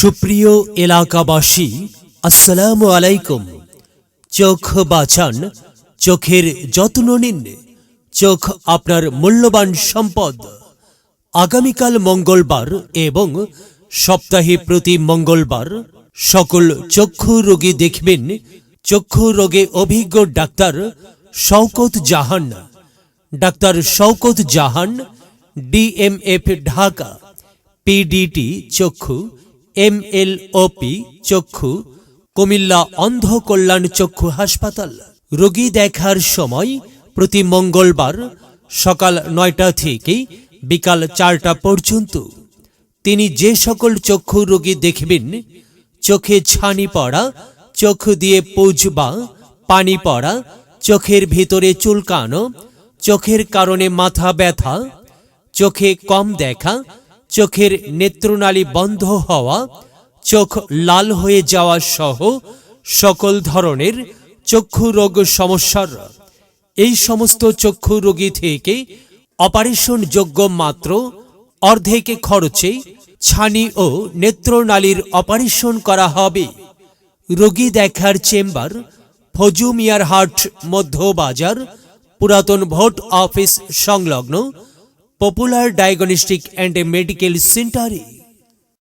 সুপ্রিয় এলাকাবাসী, আসসালামু আলাইকুম। চোখ বাঁচান চোখের যত্ন নিন, চোখ আপনার মূল্যবান সম্পদ। আগামীকাল মঙ্গলবার এবং সপ্তাহে প্রতি মঙ্গলবার সকল চক্ষু রোগী দেখবেন, চক্ষু রোগে অভিজ্ঞ doctor Shawkat Jahan. Doctor Shawkat Jahan, DMF Dhaka, PDT চক্ষু এমএলওপি চক্ষু, কুমিল্লা অন্ধ কল্যাণ চক্ষু হাসপাতাল। রোগী দেখার সময় প্রতি মঙ্গলবার সকাল নয়টা থেকে বিকাল চারটা পর্যন্ত তিনি যে সকল চক্ষু রোগী দেখবেন, চোখে ছানি পড়া, চোখ দিয়ে পুজ বা পানি পড়া, চোখের ভিতরে চুলকানো, চোখের কারণে মাথা ব্যথা, চোখে কম দেখা চোখের নেত্রনালী বন্ধ হওয়া, চোখ লাল হয়ে যাওয়া সহ সকল ধরনের চক্ষু রোগ সমস্যার। এই সমস্ত চক্ষু রোগী থেকে অপারেশন যোগ্য মাত্র অর্ধেক খরচে ছানি ও নেত্রনালীর অপারেশন করা হবে। রোগী দেখার চেম্বার ফজু মিয়ার হাট, মধ্যবাজার, পুরাতন ভোট অফিস সংলগ্ন popular diagnostic and a medical centre